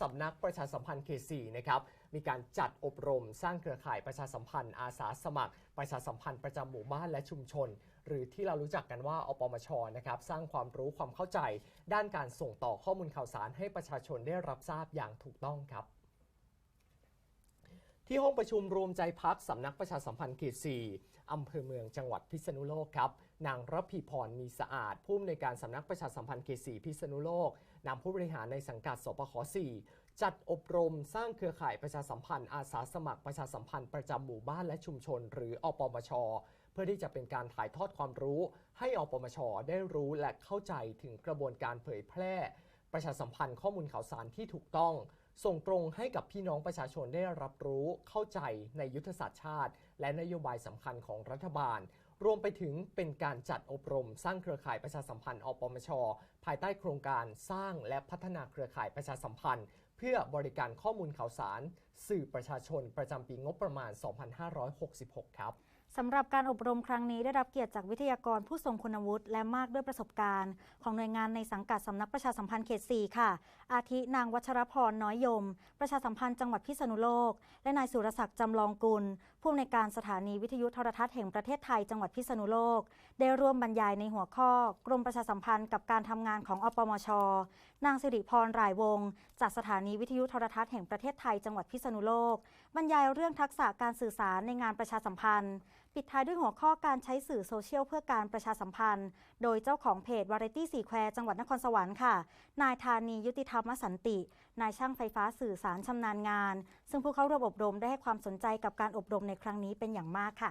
สำนักประชาสัมพันธ์เขต4นะครับมีการจัดอบรมสร้างเครือข่ายประชาสัมพันธ์อาสาสมัคร ประชาสัมพันธ์ประจำหมู่บ้านและชุมชน หรือที่เรารู้จักกันว่าอปมชนะครับสร้างความรู้ความเข้าใจ ด้านการส่งต่อข้อมูลข่าวสารให้ประชาชนได้รับทราบอย่างถูกต้องครับ ที่ห้องประชุมรวมใจพักสำนักประชาสัมพันธ์เขต4อำเภอเมืองจังหวัดพิษณุโลกครับ นางรัพีพรมีสะอาด ผู้อำนวยการสำนักประชาสัมพันธ์เขต4พิษณุโลกนำผู้บริหารในสังกัดสปข4จัดอบรมสร้างเครือข่ายประชาสัมพันธ์อาสาสมัครประชาสัมพันธ์ประจำหมู่บ้านและชุมชน หรืออปมช เพื่อที่จะเป็นการถ่ายทอดความรู้ ให้อปมช ได้รู้และเข้าใจถึงกระบวนการเผยแพร่ ประชาสัมพันธ์ข้อมูลข่าวสารที่ถูกต้อง ส่งตรงให้กับพี่น้องประชาชนได้รับรู้เข้าใจในยุทธศาสตร์ชาติ และนโยบายสำคัญของรัฐบาล รวมไปถึงเป็นการจัดอบรม สร้างเครือข่ายประชาสัมพันธ์อปมช ภายใต้โครงการสร้างและพัฒนาเครือข่ายประชาสัมพันธ์ เพื่อบริการข้อมูลข่าวสาร สื่อประชาชนประจำปีงบประมาณ 2566 ครับสำหรับการอบรมครั้งนี้ได้รับเกียรติจากวิทยากรผู้ทรงคุณวุฒิและมากด้วยประสบการณ์ ของหน่วยงานในสังกัดสำนักประชาสัมพันธ์เขต 4 ค่ะ อาทินางวัชรพรน้อยยม ประชาสัมพันธ์จังหวัดพิษณุโลก และนายสุรศักดิ์จำลองกุล ผู้อำนวยการสถานีวิทยุโทรทัศน์แห่งประเทศไทยจังหวัดพิษณุโลก ได้ร่วมบรรยายในหัวข้อ กรมประชาสัมพันธ์กับการทำงานของอปมช นางสิริพรรายวงศ์จากสถานีวิทยุโทรทัศน์แห่งประเทศไทยจังหวัดพิษณุโลก บรรยายเรื่องทักษะการสื่อสารในงานประชาสัมพันธ์ ปิดท้ายด้วยหัวข้อการใช้สื่อโซเชียลเพื่อการประชาสัมพันธ์ โดยเจ้าของเพจวาไรตี้สีแควจังหวัดนครสวรรค์ค่ะ นายธานียุติธรรมสันติ นายช่างไฟฟ้าสื่อสารชำนาญงาน ซึ่งผู้เข้าร่วมอบรมได้ให้ความสนใจกับการอบรมในครั้งนี้เป็นอย่างมากค่ะ